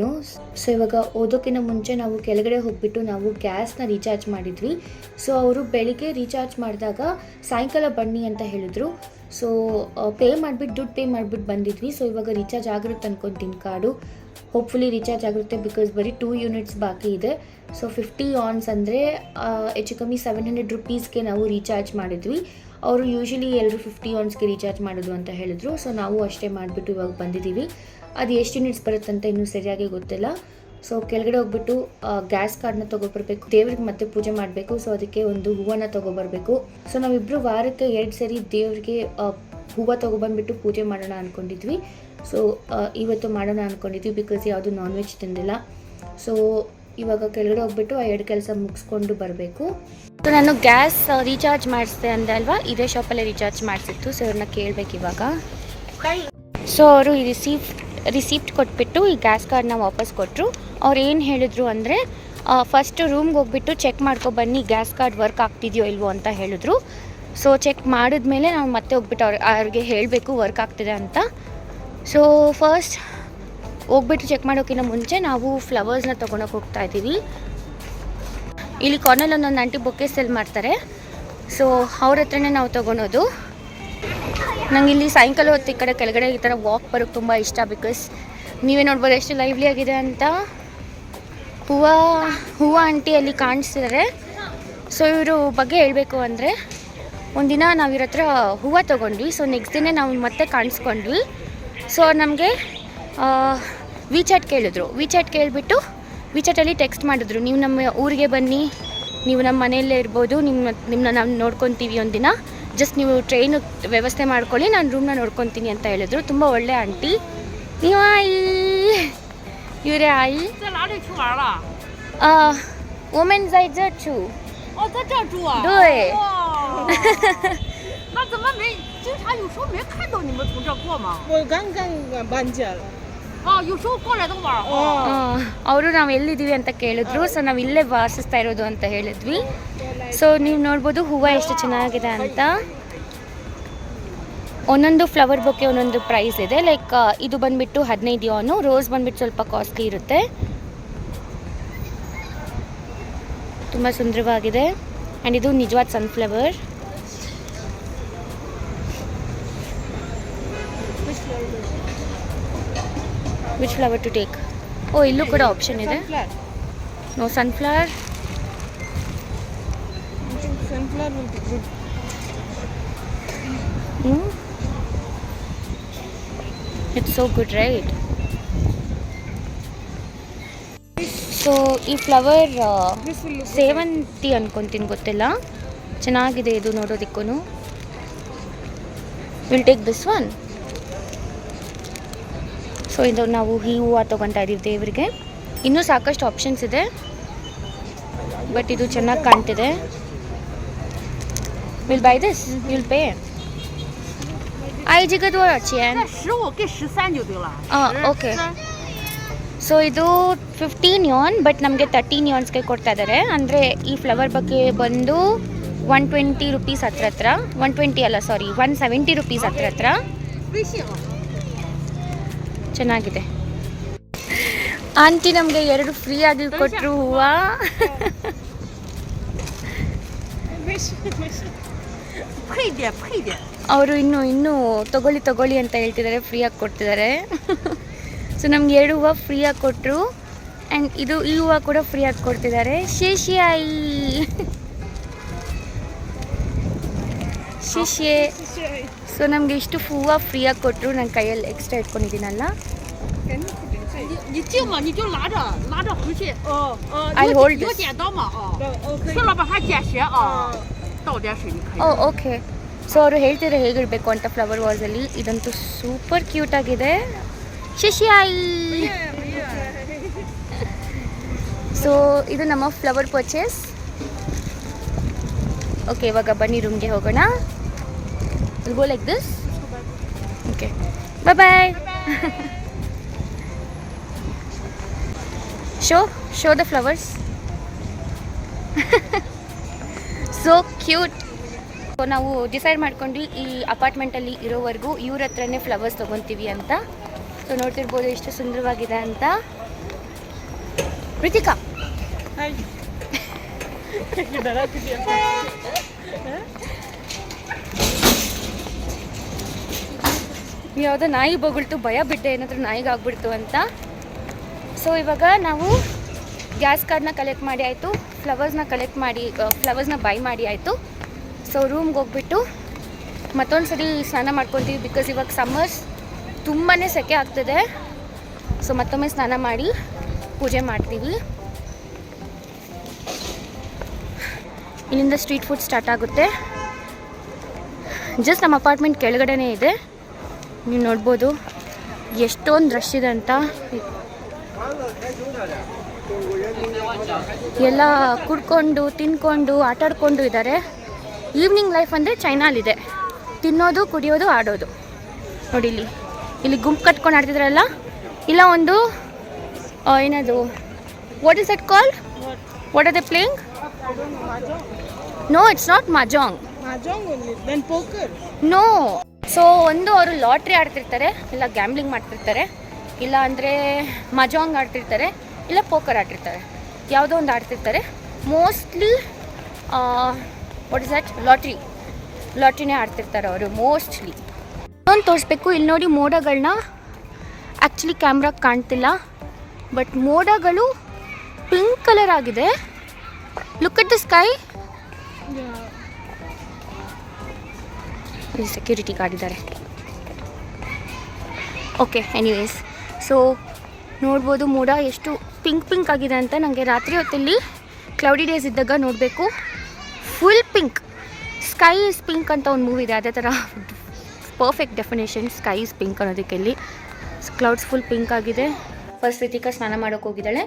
ಸೊ ಇವಾಗ ಓದೋಕ್ಕಿಂತ ಮುಂಚೆ ನಾವು ಕೆಳಗಡೆ ಹೋಗ್ಬಿಟ್ಟು ನಾವು ಗ್ಯಾಸ್ನ ರೀಚಾರ್ಜ್ ಮಾಡಿದ್ವಿ. ಸೊ ಅವರು ಬೆಳಿಗ್ಗೆ ರೀಚಾರ್ಜ್ ಮಾಡಿದಾಗ ಸಾಯಂಕಾಲ ಬನ್ನಿ ಅಂತ ಹೇಳಿದ್ರು. ಸೊ ಪೇ ಮಾಡಿಬಿಟ್ಟು ದುಡ್ಡು ಪೇ ಮಾಡಿಬಿಟ್ಟು ಬಂದಿದ್ವಿ. ಸೊ ಇವಾಗ ರೀಚಾರ್ಜ್ ಆಗಿರುತ್ತೆ ಅನ್ಕೊತೀನಿ ಕಾರ್ಡು ಹೋಪ್ಫುಲಿ ರೀಚಾರ್ಜ್ ಆಗುತ್ತೆ ಬಿಕಾಸ್ ಬರೀ ಟೂ ಯೂನಿಟ್ಸ್ ಬಾಕಿ ಇದೆ. ಸೊ ಫಿಫ್ಟಿ ಆನ್ಸ್ ಅಂದರೆ ಹೆಚ್ಚು ಕಮ್ಮಿ ಸೆವೆನ್ ಹಂಡ್ರೆಡ್ ರುಪೀಸ್ಗೆ ನಾವು ರೀಚಾರ್ಜ್ ಮಾಡಿದ್ವಿ. ಅವರು ಯೂಶಲಿ ಎಲ್ಲರೂ ಫಿಫ್ಟಿ ಆನ್ಸ್ಗೆ ರೀಚಾರ್ಜ್ ಮಾಡೋದು ಅಂತ ಹೇಳಿದ್ರು. ಸೊ ನಾವು ಅಷ್ಟೇ ಮಾಡಿಬಿಟ್ಟು ಇವಾಗ ಬಂದಿದ್ದೀವಿ. ಅದು ಎಷ್ಟು ಯೂನಿಟ್ಸ್ ಬರುತ್ತಂತ ಇನ್ನೂ ಸರಿಯಾಗಿ ಗೊತ್ತಿಲ್ಲ. ಸೊ ಕೆಳಗಡೆ ಹೋಗ್ಬಿಟ್ಟು ಗ್ಯಾಸ್ ಕಾರ್ಡ್ನ ತೊಗೊಬರ್ಬೇಕು. ದೇವ್ರಿಗೆ ಮತ್ತೆ ಪೂಜೆ ಮಾಡಬೇಕು. ಸೊ ಅದಕ್ಕೆ ಒಂದು ಹೂವನ್ನು ತೊಗೊಬರ್ಬೇಕು. ಸೊ ನಾವಿಬ್ಬರು ವಾರಕ್ಕೆ ಎರಡು ಸರಿ ದೇವ್ರಿಗೆ ಹೂವು ತೊಗೊಬಂದ್ಬಿಟ್ಟು ಪೂಜೆ ಮಾಡೋಣ ಅಂದ್ಕೊಂಡಿದ್ವಿ ಸೊ ಇವತ್ತು ಮಾಡೋಣ ಅಂದ್ಕೊಂಡಿದ್ವಿ ಬಿಕಾಸ್ ಯಾವುದು ನಾನ್ ವೆಜ್ ತಿಂದಿಲ್ಲ. ಸೊ ಇವಾಗ ಕೆಳಗಡೆ ಹೋಗ್ಬಿಟ್ಟು ಆ ಎರಡು ಕೆಲಸ ಮುಗಿಸ್ಕೊಂಡು ಬರಬೇಕು. ಸೊ ನಾನು ಗ್ಯಾಸ್ ರೀಚಾರ್ಜ್ ಮಾಡಿಸ್ದೆ ಅಂದೆ ಅಲ್ವಾ? ಇದೇ ಶಾಪಲ್ಲೇ ರೀಚಾರ್ಜ್ ಮಾಡಿಸಿತ್ತು. ಸೊ ಅವ್ರನ್ನ ಕೇಳಬೇಕು ಇವಾಗ. ಸೊ ಅವರು ಈ ರಿಸೀಪ್ಟ್ ಕೊಟ್ಬಿಟ್ಟು ಈ ಗ್ಯಾಸ್ ಕಾರ್ಡ್ನ ವಾಪಸ್ ಕೊಟ್ಟರು ಅವ್ರು ಏನು ಹೇಳಿದ್ರು ಅಂದರೆ ಫಸ್ಟ್ ರೂಮ್ಗೆ ಹೋಗ್ಬಿಟ್ಟು ಚೆಕ್ ಮಾಡ್ಕೊಬನ್ನಿ ಗ್ಯಾಸ್ ಕಾರ್ಡ್ ವರ್ಕ್ ಆಗ್ತಿದೆಯೋ ಇಲ್ವೋ ಅಂತ ಹೇಳಿದ್ರು. ಸೊ ಚೆಕ್ ಮಾಡಿದ್ಮೇಲೆ ನಾವು ಮತ್ತೆ ಹೋಗ್ಬಿಟ್ಟು ಅವ್ರು, ಅವ್ರಿಗೆ ಹೇಳಬೇಕು ವರ್ಕ್ ಆಗ್ತಿದೆ ಅಂತ. ಸೊ ಫಸ್ಟ್ ಹೋಗ್ಬಿಟ್ಟು ಚೆಕ್ ಮಾಡೋಕ್ಕಿಂತ ಮುಂಚೆ ನಾವು ಫ್ಲವರ್ಸ್ನ ತೊಗೊಳಕ್ಕೆ ಹೋಗ್ತಾ ಇದ್ದೀವಿ. ಇಲ್ಲಿ ಕಾರ್ನಲ್ಲಿ ಒಂದೊಂದು ಆಂಟಿ ಬೊಕ್ಕೆ ಸೆಲ್ ಮಾಡ್ತಾರೆ. ಸೊ ಅವ್ರ ಹತ್ರನೇ ನಾವು ತೊಗೊಳೋದು. ನಂಗೆ ಇಲ್ಲಿ ಸಾಯಂಕಾಲ ಹೊತ್ತು ಈ ಕಡೆ ಕೆಳಗಡೆ ಈ ಥರ ವಾಕ್ ಬರೋಕ್ಕೆ ತುಂಬ ಇಷ್ಟ ಬಿಕಾಸ್ ನೀವೇ ನೋಡ್ಬೋದು ಎಷ್ಟು ಲೈವ್ಲಿ ಆಗಿದೆ ಅಂತ. ಹೂವು ಹೂವು ಆಂಟಿ ಅಲ್ಲಿ ಕಾಣಿಸ್ತಿದ್ದಾರೆ ಸೊ ಇವರು ಬಗ್ಗೆ ಹೇಳಬೇಕು ಅಂದರೆ, ಒಂದಿನ ನಾವು ಇವ್ರ ಹತ್ರ ಹೂವು ತೊಗೊಂಡ್ವಿ. ಸೊ ನೆಕ್ಸ್ಟ್ ದಿನ ನಾವು ಮತ್ತೆ ಕಾಣಿಸ್ಕೊಂಡ್ವಿ. ಸೊ ನಮಗೆ ವಿಚಾಟ್ ಕೇಳಿದ್ರು. ವಿಚಾಟ್ ಕೇಳಿಬಿಟ್ಟು ವಿಚಾಟಲ್ಲಿ ಟೆಕ್ಸ್ಟ್ ಮಾಡಿದ್ರು. ನೀವು ನಮ್ಮ ಊರಿಗೆ ಬನ್ನಿ. ನೀವು ನಮ್ಮ ಮನೆಯಲ್ಲೇ ಇರ್ಬೋದು. ನಿಮ್ಮ ನಿಮ್ಮನ್ನ ನಾವು ನೋಡ್ಕೊತೀವಿ ಒಂದಿನ. ಜಸ್ಟ್ ನೀವು ಟ್ರೈನು ವ್ಯವಸ್ಥೆ ಮಾಡ್ಕೊಳ್ಳಿ ನಾನು ರೂಮ್ನ ನೋಡ್ಕೊತೀನಿ ಅಂತ ಹೇಳಿದ್ರು ತುಂಬ ಒಳ್ಳೆ ಆಂಟಿ ನೀವು ಆಯಿ ಇವರೇ ಆಯಿ 在哪里去玩了？ ವುಮೆನ್ ಸೈಡ್ ಚೂ 哦，在这儿住啊？对哇，那怎么没？经常有时候没看到你们从这儿过吗？我刚刚搬家了。 ಅವರು ನಾವು ಎಲ್ಲಿದ್ದೀವಿ ಅಂತ ಕೇಳಿದ್ರು ಸೊ ನಾವು ಇಲ್ಲೇ ವಾಸಿಸ್ತಾ ಇರೋದು ಅಂತ ಹೇಳಿದ್ವಿ. ಸೊ ನೀವು ನೋಡ್ಬೋದು ಹೂವು ಎಷ್ಟು ಚೆನ್ನಾಗಿದೆ ಅಂತ. ಒಂದೊಂದು ಫ್ಲವರ್ ಬೊಕ್ಕೆ ಒಂದೊಂದು ಪ್ರೈಸ್ ಇದೆ. ಲೈಕ್ ಇದು ಬಂದುಬಿಟ್ಟು ಹದಿನೈದು ಯೋನು ರೋಸ್ ಬಂದ್ಬಿಟ್ಟು ಸ್ವಲ್ಪ ಕಾಸ್ಟ್ಲಿ ಇರುತ್ತೆ. ತುಂಬ ಸುಂದರವಾಗಿದೆ. ಆ್ಯಂಡ್ ಇದು ನಿಜವಾದ sunflower which flower to take oh ಇಲ್ಲೂ ಕೂಡ ಆಪ್ಷನ್ ಇದೆ. No sunflower good. It's so good right so ಈ ಫ್ಲವರ್ ಸೇವಂತಿ ಅನ್ಕೊಂತೀನಿ ಗೊತ್ತಿಲ್ಲ. ಚೆನ್ನಾಗಿದೆ ಇದು ನೋಡೋದಕ್ಕೂ will take this one so ಇದು ನಾವು ಈ ಹೂವು ತೊಗೊತಾ ಇದ್ದೀವಿ ದೇವರಿಗೆ. ಇನ್ನೂ ಸಾಕಷ್ಟು ಆಪ್ಷನ್ಸ್ ಇದೆ. ಬಟ್ ಇದು ಚೆನ್ನಾಗಿ ಕಾಣ್ತಿದೆ. Will buy this will pay I ಜಿಗೆ ಓಕೆ ಸೊ ಇದು ಫಿಫ್ಟೀನ್ ಯೋನ್ ಬಟ್ ನಮಗೆ ತರ್ಟೀನ್ ಯೋನ್ಸ್ಗೆ ಕೊಡ್ತಾ ಇದ್ದಾರೆ ಅಂದರೆ ಈ ಫ್ಲವರ್ ಬಗ್ಗೆ ಬಂದು ಒನ್ ಟ್ವೆಂಟಿ ರುಪೀಸ್ ಹತ್ರ ಹತ್ರ. ಒನ್ ಟ್ವೆಂಟಿ ಅಲ್ಲ ಸಾರಿ ಒನ್ ಸೆವೆಂಟಿ ರುಪೀಸ್ ಹತ್ರ ಹತ್ರ. ಚೆನ್ನಾಗಿದೆ. ಆಂಟಿ ನಮಗೆ ಎರಡು ಫ್ರೀ ಆಗಿ ಕೊಟ್ಟರು ಹೂವ. ಅವರು ಇನ್ನು ಇನ್ನೂ ತಗೊಳ್ಳಿ ತಗೊಳ್ಳಿ ಅಂತ ಹೇಳ್ತಿದ್ದಾರೆ ಫ್ರೀಯಾಗಿ ಕೊಡ್ತಿದ್ದಾರೆ. ಸೊ ನಮ್ಗೆ ಎರಡು ಹೂವು ಫ್ರೀಯಾಗಿ ಕೊಟ್ಟರು ಆ್ಯಂಡ್ ಇದು ಈ ಹೂವು ಕೂಡ ಫ್ರೀಯಾಗಿ ಕೊಡ್ತಿದ್ದಾರೆ. ಶೇಷಿಯಾಯಿ ಶಿಷ್ಯೆ ಸೊ ನಮಗೆ ಇಷ್ಟು ಹೂವು ಫ್ರೀಯಾಗಿ ಕೊಟ್ಟರು ನನ್ನ ಕೈಯಲ್ಲಿ ಎಕ್ಸ್ಟ್ರಾ ಇಟ್ಕೊಂಡಿದ್ದೀನಲ್ಲ. ಓಕೆ ಸೊ ಅವರು ಹೇಳ್ತಿದ್ರೆ ಹೇಗಿಡ್ಬೇಕು ಅಂತ ಫ್ಲವರ್ ವಾಸಲ್ಲಿ ಇದಂತೂ ಸೂಪರ್ ಕ್ಯೂಟ್ ಆಗಿದೆ. ಶಶಿ ಸೊ ಇದು ನಮ್ಮ ಫ್ಲವರ್ ಪರ್ಚೇಸ್ ಓಕೆ ಇವಾಗ ಬನ್ನಿ ರೂಮ್ಗೆ ಹೋಗೋಣ. Go like this okay bye bye show show the flowers so cute so ನಾವು ಡಿಸೈಡ್ ಮಾಡ್ಕೊಂಡ್ವಿ ಈ ಅಪಾರ್ಟ್ಮೆಂಟಲ್ಲಿ ಇರೋವರೆಗೂ ಇವ್ರ ಹತ್ರನೇ ಫ್ಲವರ್ಸ್ ತೊಗೊತೀವಿ ಅಂತ. ಸೊ ನೋಡ್ತಿರ್ಬೋದು ಎಷ್ಟು ಸುಂದರವಾಗಿದೆ ಅಂತ. ರಿತಿಕಾ ಯಾವುದೋ ನಾಯಿ ಬೊಗಳ್ತು, ಭಯ ಬಿಟ್ಟೆ ಏನಾದರೂ ನಾಯಿಗೆ ಆಗ್ಬಿಡ್ತು ಅಂತ. ಸೊ ಇವಾಗ ನಾವು ಗ್ಯಾಸ್ ಕಾರ್ಡ್ನ ಕಲೆಕ್ಟ್ ಮಾಡಿ ಆಯಿತು ಫ್ಲವರ್ಸ್ನ ಕಲೆಕ್ಟ್ ಮಾಡಿ ಫ್ಲವರ್ಸ್ನ ಬೈ ಮಾಡಿ ಆಯಿತು. ಸೊ ರೂಮ್ಗೆ ಹೋಗ್ಬಿಟ್ಟು ಮತ್ತೊಂದು ಸರಿ ಸ್ನಾನ ಮಾಡ್ಕೊತೀವಿ ಬಿಕಾಸ್ ಇವಾಗ ಸಮ್ಮರ್ಸ್ ತುಂಬಾ ಸೆಕೆ ಆಗ್ತದೆ. ಸೊ ಮತ್ತೊಮ್ಮೆ ಸ್ನಾನ ಮಾಡಿ ಪೂಜೆ ಮಾಡ್ತೀವಿ. ಇಲ್ಲಿಂದ ಸ್ಟ್ರೀಟ್ ಫುಡ್ ಸ್ಟಾರ್ಟ್ ಆಗುತ್ತೆ. ಜಸ್ಟ್ ನಮ್ಮ ಅಪಾರ್ಟ್ಮೆಂಟ್ ಕೆಳಗಡೆನೇ ಇದೆ. ನೀವು ನೋಡ್ಬೋದು ಎಷ್ಟೊಂದು ರಶ್ ಇದೆ ಅಂತ. ಎಲ್ಲ ಕುಡ್ಕೊಂಡು ತಿನ್ಕೊಂಡು ಆಟಾಡ್ಕೊಂಡು ಇದ್ದಾರೆ. ಈವ್ನಿಂಗ್ ಲೈಫ್ ಅಂದರೆ ಚೈನಾಲಿದೆ. ತಿನ್ನೋದು ಕುಡಿಯೋದು ಆಡೋದು. ನೋಡಿ ಇಲ್ಲಿ. ಇಲ್ಲಿ ಗುಂಪು ಕಟ್ಕೊಂಡು ಆಡ್ತಿದ್ರಲ್ಲ? ಇಲ್ಲ ಒಂದು ಏನದು? What is that call what are the playing no it's not. No Mahjong Mahjong so ಒಂದು ಅವರು ಲಾಟ್ರಿ ಆಡ್ತಿರ್ತಾರೆ, ಇಲ್ಲ ಗ್ಯಾಮ್ಲಿಂಗ್ ಮಾಡ್ತಿರ್ತಾರೆ, ಇಲ್ಲ ಅಂದರೆ ಮಜಾಂಗ್ ಆಡ್ತಿರ್ತಾರೆ, ಇಲ್ಲ ಪೋಕರ್ ಆಡ್ತಿರ್ತಾರೆ. ಯಾವುದೋ ಒಂದು ಆಡ್ತಿರ್ತಾರೆ. Mostly what is that lottery ಲಾಟ್ರಿನೇ ಆಡ್ತಿರ್ತಾರೆ ಅವರು ಮೋಸ್ಟ್ಲಿ ಇನ್ನೊಂದು ತೋರಿಸ್ಬೇಕು, ಇಲ್ಲಿ ನೋಡಿ ಮೋಡಗಳನ್ನ ಆ್ಯಕ್ಚುಲಿ ಕ್ಯಾಮ್ರಾಗೆ ಕಾಣ್ತಿಲ್ಲ. ಬಟ್ ಮೋಡಗಳು ಪಿಂಕ್ ಕಲರ್ ಆಗಿದೆ. Look at the sky. ಇಲ್ಲಿ ಸೆಕ್ಯೂರಿಟಿ ಗಾರ್ಡ್ ಇದ್ದಾರೆ ಓಕೆ ಎನಿವೇಸ್ ಸೊ ನೋಡ್ಬೋದು ಮೋಡ ಎಷ್ಟು ಪಿಂಕ್ ಪಿಂಕ್ ಆಗಿದೆ ಅಂತ ನನಗೆ ರಾತ್ರಿ ಹೊತ್ತಲ್ಲಿ ಕ್ಲೌಡಿ ಡೇಸ್ ಇದ್ದಾಗ ನೋಡಬೇಕು. Full pink sky is pink ಅಂತ ಒಂದು ಮೂವಿ ಇದೆ, ಅದೇ ಥರ perfect definition sky is pink ಅನ್ನೋದಕ್ಕೆ ಇಲ್ಲಿ ಕ್ಲೌಡ್ಸ್ ಫುಲ್ ಪಿಂಕ್ ಆಗಿದೆ. ಫಸ್ಟ್ ಸ್ನಾನ ಮಾಡೋಕೆ ಹೋಗಿದ್ದಾಳೆ.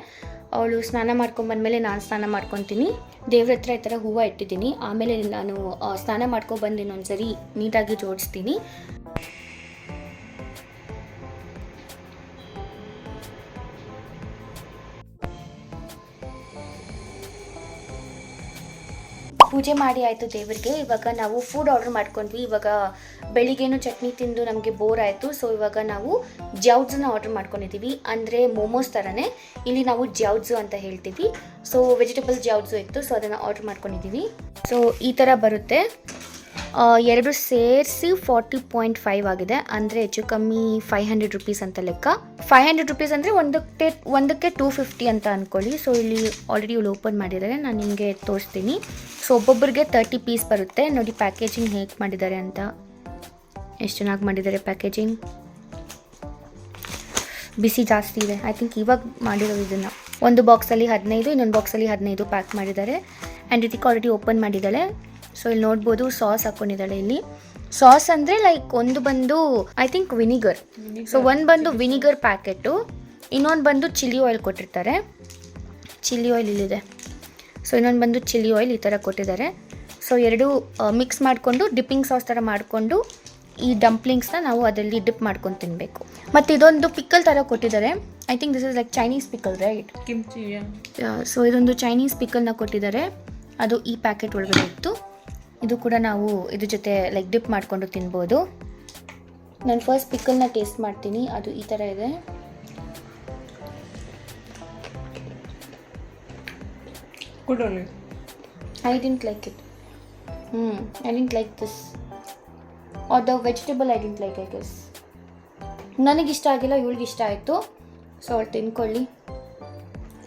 ಅವಳು ಸ್ನಾನ ಮಾಡ್ಕೊಂಬಂದಮೇಲೆ ನಾನು ಸ್ನಾನ ಮಾಡ್ಕೊತೀನಿ. ದೇವ್ರ ಹತ್ರ ಈ ಥರ ಹೂವು ಇಟ್ಟಿದ್ದೀನಿ. ಆಮೇಲೆ ನಾನು ಸ್ನಾನ ಮಾಡ್ಕೊಬಂದು ಇನ್ನೊಂದ್ಸರಿ ನೀಟಾಗಿ ಜೋಡಿಸ್ತೀನಿ. ಪೂಜೆ ಮಾಡಿ ಆಯಿತು ದೇವರಿಗೆ. ಇವಾಗ ನಾವು ಫುಡ್ ಆರ್ಡರ್ ಮಾಡ್ಕೊಂಡ್ವಿ. ಇವಾಗ ಬೆಳಿಗ್ಗೆನೂ ಚಟ್ನಿ ತಿಂದು ನಮಗೆ ಬೋರ್ ಆಯಿತು. ಸೊ ಇವಾಗ ನಾವು ಜೌಡ್ಸನ್ನ ಆರ್ಡರ್ ಮಾಡ್ಕೊಂಡಿದ್ದೀವಿ ಅಂದರೆ ಮೋಮೋಸ್ ಥರನೇ ಇಲ್ಲಿ ನಾವು ಜೌಡ್ಸು ಅಂತ ಹೇಳ್ತೀವಿ. ಸೊ ವೆಜಿಟೇಬಲ್ ಜೌಡ್ಸು ಇತ್ತು. ಸೊ ಅದನ್ನು ಆರ್ಡರ್ ಮಾಡ್ಕೊಂಡಿದ್ದೀವಿ ಸೊ ಈ ಥರ ಬರುತ್ತೆ. ಎರಡು ಸೇರಿಸಿ ಫಾರ್ಟಿ ಪಾಯಿಂಟ್ ಫೈವ್ ಆಗಿದೆ. ಅಂದರೆ ಹೆಚ್ಚು ಕಮ್ಮಿ ಫೈವ್ ಹಂಡ್ರೆಡ್ ರುಪೀಸ್ ಅಂತ ಲೆಕ್ಕ. ಫೈವ್ ಹಂಡ್ರೆಡ್ ರುಪೀಸ್ ಅಂದರೆ ಒಂದಕ್ಕೆ ಒಂದಕ್ಕೆ ಟೂ ಫಿಫ್ಟಿ ಅಂತ ಅಂದ್ಕೊಳ್ಳಿ ಸೊ ಇಲ್ಲಿ ಆಲ್ರೆಡಿ ಇವಳು ಓಪನ್ ಮಾಡಿದ್ದಾರೆ. ನಾನು ನಿಮಗೆ ತೋರಿಸ್ತೀನಿ. ಸೊ ಒಬ್ಬೊಬ್ಬರಿಗೆ ತರ್ಟಿ ಪೀಸ್ ಬರುತ್ತೆ. ನೋಡಿ ಪ್ಯಾಕೇಜಿಂಗ್ ಹೇಗೆ ಮಾಡಿದ್ದಾರೆ ಅಂತ. ಎಷ್ಟು ಚೆನ್ನಾಗಿ ಮಾಡಿದ್ದಾರೆ ಪ್ಯಾಕೇಜಿಂಗ್ ಬಿಸಿ ಜಾಸ್ತಿ ಇದೆ. ಐ ಥಿಂಕ್ ಇವಾಗ ಮಾಡಿರೋದು ಇದನ್ನು. ಒಂದು ಬಾಕ್ಸಲ್ಲಿ ಹದಿನೈದು, ಇನ್ನೊಂದು ಬಾಕ್ಸಲ್ಲಿ ಹದಿನೈದು ಪ್ಯಾಕ್ ಮಾಡಿದ್ದಾರೆ. ಆ್ಯಂಡ್ ಇದಕ್ಕೆ ಆಲ್ರೆಡಿ ಓಪನ್ ಮಾಡಿದ್ದಾಳೆ ಸೊ ಇಲ್ಲಿ ನೋಡ್ಬೋದು ಸಾಸ್ ಹಾಕೊಂಡಿದ್ದಾಳೆ ಇಲ್ಲಿ. ಸಾಸ್ ಅಂದರೆ ಲೈಕ್ ಒಂದು ಬಂದು ಐ ಥಿಂಕ್ ವಿನಿಗರ್ ಸೊ ಒಂದು ಬಂದು ವಿನಿಗರ್ ಪ್ಯಾಕೆಟು ಇನ್ನೊಂದು ಬಂದು ಚಿಲ್ಲಿ ಆಯಿಲ್ ಕೊಟ್ಟಿರ್ತಾರೆ. ಚಿಲ್ಲಿ ಆಯಿಲ್ ಇಲ್ಲಿದೆ. ಸೊ ಇನ್ನೊಂದು ಬಂದು ಚಿಲ್ಲಿ ಆಯಿಲ್ ಈ ಥರ ಕೊಟ್ಟಿದ್ದಾರೆ. ಸೊ ಎರಡು ಮಿಕ್ಸ್ ಮಾಡಿಕೊಂಡು ಡಿಪ್ಪಿಂಗ್ ಸಾಸ್ ಥರ ಮಾಡಿಕೊಂಡು ಈ ಡಂಪ್ಲಿಂಗ್ಸ್ನ ನಾವು ಅದರಲ್ಲಿ ಡಿಪ್ ಮಾಡ್ಕೊಂಡು ತಿನ್ನಬೇಕು ಮತ್ತು ಇದೊಂದು ಪಿಕ್ಕಲ್ ಥರ ಕೊಟ್ಟಿದ್ದಾರೆ. I think this is like Chinese pickle right. So ಇದೊಂದು ಚೈನೀಸ್ ಪಿಕಲ್ನ ಕೊಟ್ಟಿದ್ದಾರೆ. ಅದು ಈ ಪ್ಯಾಕೆಟ್ ಒಳಗಡೆ ಇತ್ತು. ಇದು ಕೂಡ ನಾವು ಇದ್ರ ಜೊತೆ ಲೈಕ್ ಡಿಪ್ ಮಾಡಿಕೊಂಡು ತಿನ್ಬೋದು. ನಾನು ಫಸ್ಟ್ ಪಿಕ್ಕಲ್ನ ಟೇಸ್ಟ್ ಮಾಡ್ತೀನಿ. ಅದು ಈ ಥರ ಇದೆ. ಐ ಡಿಂಟ್ ಲೈಕ್ ಇಟ್ ಹ್ಞೂ I didn't like this are the vegetable I didn't like I guess ನನಗಿಷ್ಟ ಆಗಿಲ್ಲ ಇವಳಿಗೆ ಇಷ್ಟ ಆಯಿತು. ಸೊ ಅವಳು ತಿನ್ಕೊಳ್ಳಿ.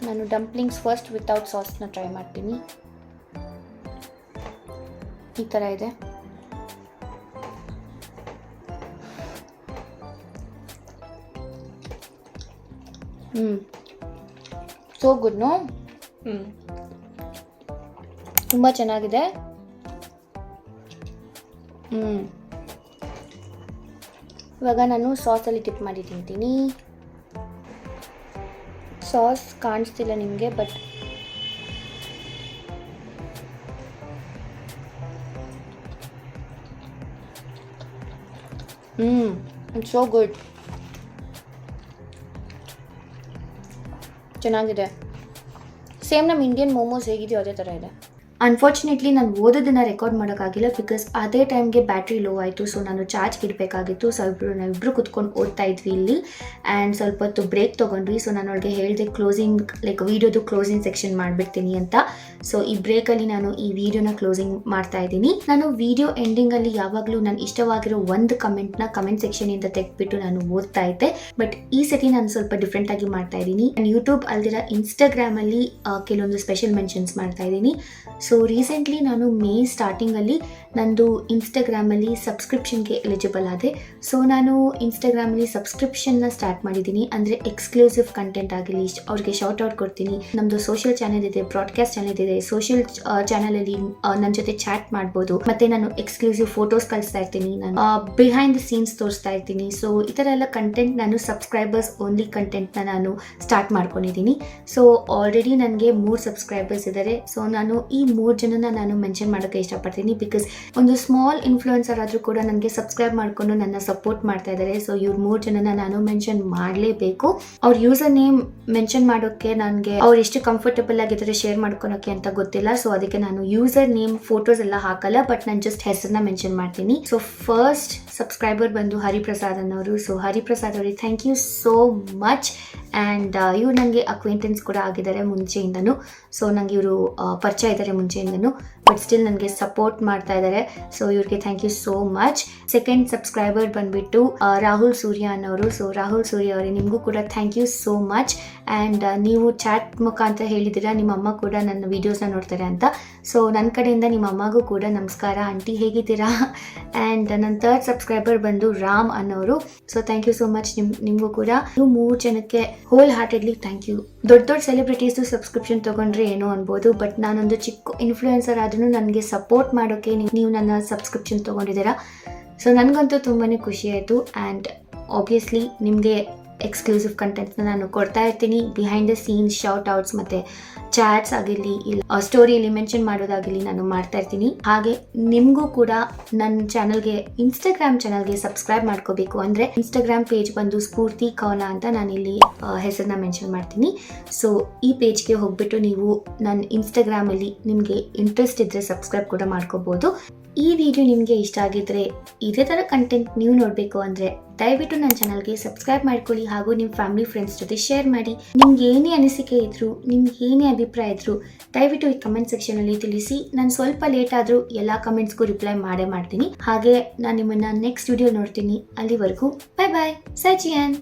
ನಾನು ಡಂಪ್ಲಿಂಗ್ಸ್ ಫಸ್ಟ್ ವಿತೌಟ್ ಸಾಸ್ನ ಟ್ರೈ ಮಾಡ್ತೀನಿ. ಈ ಥರ ಇದೆ. ಹ್ಞೂ ಸೋ ಗುಡ್ ನೋ ಹ್ಮ್. ತುಂಬ ಚೆನ್ನಾಗಿದೆ. ಹ್ಞೂ ಇವಾಗ ನಾನು ಸಾಸಲ್ಲಿ ಟಿಪ್ ಮಾಡಿ ತಿಂತೀನಿ. ಸಾಸ್ ಕಾಣಿಸ್ತಿಲ್ಲ ನಿಮಗೆ ಬಟ್ ಸೋ ಗುಡ್ ಚೆನ್ನಾಗಿದೆ. ಸೇಮ್ ನಮ್ಮ ಇಂಡಿಯನ್ ಮೋಮೋಸ್ ಹೇಗಿದೆಯೋ ಅದೇ ಥರ ಇದೆ. ಅನ್ಫಾರ್ಚುನೇಟ್ಲಿ ನಾನು ಓದೋದನ್ನು ರೆಕಾರ್ಡ್ ಮಾಡೋಕ್ಕಾಗಿಲ್ಲ ಬಿಕಾಸ್ ಅದೇ ಟೈಮ್ಗೆ ಬ್ಯಾಟ್ರಿ ಲೋ ಆಯಿತು ಸೊ ನಾನು ಚಾರ್ಜ್ ಇಡಬೇಕಾಗಿತ್ತು. ಸೊ ಇಬ್ಬರು ನಾವಿಬ್ಬರು ಕುತ್ಕೊಂಡು ಓದ್ತಾ ಇದ್ವಿ ಇಲ್ಲಿ. ಆ್ಯಂಡ್ ಸ್ವಲ್ಪ ಹೊತ್ತು ಬ್ರೇಕ್ ತೊಗೊಂಡ್ವಿ. ಸೊ ನಾನು ಅವಳಿಗೆ ಹೇಳಿದೆ ಕ್ಲೋಸಿಂಗ್ ಲೈಕ್ ವೀಡಿಯೋದು ಕ್ಲೋಸಿಂಗ್ ಸೆಕ್ಷನ್ ಮಾಡಿಬಿಡ್ತೀನಿ ಅಂತ. ಸೊ ಈ ಬ್ರೇಕಲ್ಲಿ ನಾನು ಈ ವಿಡಿಯೋನ ಕ್ಲೋಸಿಂಗ್ ಮಾಡ್ತಾ ಇದ್ದೀನಿ. ನಾನು ವಿಡಿಯೋ ಎಂಡಿಂಗಲ್ಲಿ ಯಾವಾಗಲೂ ನಾನು ಇಷ್ಟವಾಗಿರೋ ಒಂದು ಕಮೆಂಟ್ನ ಕಮೆಂಟ್ ಸೆಕ್ಷನಿಂದ ತೆಗೆದ್ಬಿಟ್ಟು ನಾನು ಓದ್ತಾ ಇದ್ದೆ. ಬಟ್ ಈ ಸತಿ ನಾನು ಸ್ವಲ್ಪ ಡಿಫ್ರೆಂಟಾಗಿ ಮಾಡ್ತಾ ಇದ್ದೀನಿ. ನಾನು ಯೂಟ್ಯೂಬ್ ಅಲ್ದಿರ ಇನ್ಸ್ಟಾಗ್ರಾಮಲ್ಲಿ ಕೆಲವೊಂದು ಸ್ಪೆಷಲ್ ಮೆನ್ಷನ್ಸ್ ಮಾಡ್ತಾ ಇದ್ದೀನಿ. ಸೊ ರೀಸೆಂಟ್ಲಿ ನಾನು ಮೇ ಸ್ಟಾರ್ಟಿಂಗಲ್ಲಿ ನಂದು ಇನ್ಸ್ಟಾಗ್ರಾಮಲ್ಲಿ ಸಬ್ಸ್ಕ್ರಿಪ್ಷನ್ಗೆ ಎಲಿಜಿಬಲ್ ಆದೆ. ಸೊ ನಾನು ಇನ್ಸ್ಟಾಗ್ರಾಮಲ್ಲಿ ಸಬ್ಸ್ಕ್ರಿಪ್ಷನ್ನ ಸ್ಟಾರ್ಟ್ ಮಾಡಿದ್ದೀನಿ ಅಂದರೆ ಎಕ್ಸ್ಕ್ಲೂಸಿವ್ ಕಂಟೆಂಟ್ ಆಗಲಿ ಅವ್ರಿಗೆ ಶಾರ್ಟ್ ಔಟ್ ಕೊಡ್ತೀನಿ. ನಮ್ಮದು ಸೋಷಿಯಲ್ ಚಾನಲ್ ಇದೆ ಬ್ರಾಡ್ಕಾಸ್ಟ್ ಚಾನೆಲ್ ಇದೆ. ಸೋಷಿಯಲ್ ಚಾನಲಲ್ಲಿ ನನ್ನ ಜೊತೆ ಚಾಟ್ ಮಾಡ್ಬೋದು. ಮತ್ತು ನಾನು ಎಕ್ಸ್ಕ್ಲೂಸಿವ್ ಫೋಟೋಸ್ ಕಳಿಸ್ತಾ ಇರ್ತೀನಿ. ನಾನು ಬಿಹೈಂಡ್ ದ ಸೀನ್ಸ್ ತೋರಿಸ್ತಾ ಇರ್ತೀನಿ. ಸೊ ಈ ಥರ ಎಲ್ಲ ಕಂಟೆಂಟ್ ನಾನು ಸಬ್ಸ್ಕ್ರೈಬರ್ಸ್ ಓನ್ಲಿ ಕಂಟೆಂಟ್ನ ನಾನು ಸ್ಟಾರ್ಟ್ ಮಾಡ್ಕೊಂಡಿದ್ದೀನಿ ಸೊ ಆಲ್ರೆಡಿ ನನಗೆ ಮೂರು ಸಬ್ಸ್ಕ್ರೈಬರ್ಸ್ ಇದ್ದಾರೆ ಸೊ ನಾನು ಈ ಮೂರು ಜನನ ನಾನು ಮೆನ್ಷನ್ ಮಾಡೋಕ್ಕೆ ಇಷ್ಟಪಡ್ತೀನಿ ಬಿಕಾಸ್ ಒಂದು ಸ್ಮಾಲ್ ಇನ್ಫ್ಲೂಯೆನ್ಸರ್ ಆದರೂ ಕೂಡ ನನಗೆ ಸಬ್ಸ್ಕ್ರೈಬ್ ಮಾಡಿಕೊಂಡು ನನ್ನ ಸಪೋರ್ಟ್ ಮಾಡ್ತಾ ಇದ್ದಾರೆ. ಸೊ ಇವ್ರ ಮೂರು ಜನನ ನಾನು ಮೆನ್ಷನ್ ಮಾಡಲೇಬೇಕು. ಅವ್ರ ಯೂಸರ್ ನೇಮ್ ಮೆನ್ಷನ್ ಮಾಡೋಕ್ಕೆ ನನಗೆ ಅವ್ರು ಎಷ್ಟು ಕಂಫರ್ಟಬಲ್ ಆಗಿದ್ದಾರೆ ಶೇರ್ ಮಾಡ್ಕೊಳಕ್ಕೆ ಅಂತ ಗೊತ್ತಿಲ್ಲ. ಸೊ ಅದಕ್ಕೆ ನಾನು ಯೂಸರ್ ನೇಮ್ ಫೋಟೋಸ್ ಎಲ್ಲ ಹಾಕಲ್ಲ ಬಟ್ ನಾನು ಜಸ್ಟ್ ಹೆಸರನ್ನ ಮೆನ್ಷನ್ ಮಾಡ್ತೀನಿ. ಸೊ ಫಸ್ಟ್ ಸಬ್ಸ್ಕ್ರೈಬರ್ ಬಂದು ಹರಿಪ್ರಸಾದ್ ಅನ್ನೋರು. ಸೊ ಹರಿಪ್ರಸಾದ್ ಅವರಿಗೆ thank you so much and ಇವ್ರು ನನಗೆ ಅಕ್ವೇಂಟೆನ್ಸ್ ಕೂಡ ಆಗಿದ್ದಾರೆ ಮುಂಚೆಯಿಂದನೂ. ಸೊ ನನಗೆ ಇವರು ಪರಿಚಯ ಇದ್ದಾರೆ ಮುಂಚೆಯಿಂದನೂ ಬಟ್ ಸ್ಟಿಲ್ ನನಗೆ ಸಪೋರ್ಟ್ ಮಾಡ್ತಾ ಇದ್ದಾರೆ ಸೊ ಇವ್ರಿಗೆ thank you so much second subscriber ಬಂದ್ಬಿಟ್ಟು ರಾಹುಲ್ ಸೂರ್ಯ ಅನ್ನೋರು. ಸೊ ರಾಹುಲ್ ಸೂರ್ಯ ಅವರೇ, ನಿಮಗೂ ಕೂಡ thank you so much and ನೀವು ಚಾಟ್ ಮುಖಾಂತರ ಹೇಳಿದ್ದೀರಾ, ನಿಮ್ಮ ಅಮ್ಮ ಕೂಡ ನನ್ನ ವೀಡಿಯೋಸ್ನ ನೋಡ್ತಾರೆ ಅಂತ. ಸೊ ನನ್ನ ಕಡೆಯಿಂದ ನಿಮ್ಮ ಅಮ್ಮಗೂ ಕೂಡ ನಮಸ್ಕಾರ. ಆಂಟಿ ಹೇಗಿದ್ದೀರಾ? ಆ್ಯಂಡ್ ನನ್ನ ಥರ್ಡ್ ಸಬ್ಸ್ಕ್ರೈಬರ್ ಬಂದು ರಾಮ್ ಅನ್ನೋರು. So thank you so much ನಿಮ್, ನಿಮಗೂ ಕೂಡ. ನೀವು ಮೂರು ಜನಕ್ಕೆ ಹೋಲ್ ಹಾರ್ಟೆಡ್ಲಿ ಥ್ಯಾಂಕ್ ಯು ದೊಡ್ಡ ದೊಡ್ಡ ಸೆಲೆಬ್ರಿಟೀಸು ಸಬ್ಸ್ಕ್ರಿಪ್ಷನ್ ತೊಗೊಂಡ್ರೆ ಏನೋ ಅನ್ಬೋದು ಬಟ್ ನಾನೊಂದು ಚಿಕ್ಕ ಇನ್ಫ್ಲೂಯೆನ್ಸರ್ ಆದ್ರೂ ನನಗೆ ಸಪೋರ್ಟ್ ಮಾಡೋಕ್ಕೆ ನೀವು- ನನ್ನ ಸಬ್ಸ್ಕ್ರಿಪ್ಷನ್ ತೊಗೊಂಡಿದ್ದೀರಾ? ಸೊ ನನಗಂತೂ ತುಂಬಾ ಖುಷಿ ಆಯಿತು ಆ್ಯಂಡ್ ಆಬ್ವಿಯಸ್ಲಿ ನಿಮಗೆ ಎಕ್ಸ್ಕ್ಲೂಸಿವ್ ಕಂಟೆಂಟ್ನ ನಾನು ಕೊಡ್ತಾ ಇರ್ತೀನಿ. Behind the scenes shout outs ಮತ್ತು ಚಾಟ್ಸ್ ಆಗಿರಲಿ ಇಲ್ಲ ಸ್ಟೋರಿಯಲ್ಲಿ ಮೆನ್ಷನ್ ಮಾಡೋದಾಗಿರಲಿ ನಾನು ಮಾಡ್ತಾ ಇರ್ತೀನಿ. ಹಾಗೆ ನಿಮಗೂ ಕೂಡ ನನ್ನ ಚಾನಲ್ಗೆ ಇನ್ಸ್ಟಾಗ್ರಾಮ್ ಚಾನಲ್ಗೆ ಸಬ್ಸ್ಕ್ರೈಬ್ ಮಾಡ್ಕೋಬೇಕು ಅಂದರೆ ಇನ್ಸ್ಟಾಗ್ರಾಮ್ ಪೇಜ್ ಬಂದು ಸ್ಫೂರ್ತಿ ಕವನ ಅಂತ ನಾನಿಲ್ಲಿ ಹೆಸರನ್ನ ಮೆನ್ಷನ್ ಮಾಡ್ತೀನಿ. ಸೊ ಈ ಪೇಜ್ಗೆ ಹೋಗ್ಬಿಟ್ಟು ನೀವು ನನ್ನ ಇನ್ಸ್ಟಾಗ್ರಾಮಲ್ಲಿ ನಿಮಗೆ ಇಂಟ್ರೆಸ್ಟ್ ಇದ್ದರೆ ಸಬ್ಸ್ಕ್ರೈಬ್ ಕೂಡ ಮಾಡ್ಕೋಬೋದು. ಈ ವಿಡಿಯೋ ನಿಮಗೆ ಇಷ್ಟ ಆಗಿದ್ರೆ ಇದೇ ಥರ ಕಂಟೆಂಟ್ ನೀವು ನೋಡಬೇಕು ಅಂದರೆ ದಯವಿಟ್ಟು ನನ್ನ ಚಾನಲ್ಗೆ ಸಬ್ಸ್ಕ್ರೈಬ್ ಮಾಡ್ಕೊಳ್ಳಿ ಹಾಗೂ ನಿಮ್ಮ ಫ್ಯಾಮಿಲಿ ಫ್ರೆಂಡ್ಸ್ ಜೊತೆ ಶೇರ್ ಮಾಡಿ. ನಿಮ್ಗೆ ಏನೇ ಅನಿಸಿಕೆ ಇದ್ರು, ನಿಮ್ಗೆ ಏನೇ ಅಭಿಪ್ರಾಯ ಇದ್ರು, ದಯವಿಟ್ಟು ಈ ಕಮೆಂಟ್ ಸೆಕ್ಷನಲ್ಲಿ ತಿಳಿಸಿ. ನಾನು ಸ್ವಲ್ಪ ಲೇಟ್ ಆದರೂ ಎಲ್ಲ ಕಮೆಂಟ್ಸ್ಗೂ ರಿಪ್ಲೈ ಮಾಡೇ ಮಾಡ್ತೀನಿ. ಹಾಗೆ ನಾನು ನಿಮ್ಮನ್ನ ನೆಕ್ಸ್ಟ್ ವಿಡಿಯೋ ನೋಡ್ತೀನಿ. ಅಲ್ಲಿವರೆಗೂ ಬಾಯ್ ಬಾಯ್ ಸಚಿಯನ್!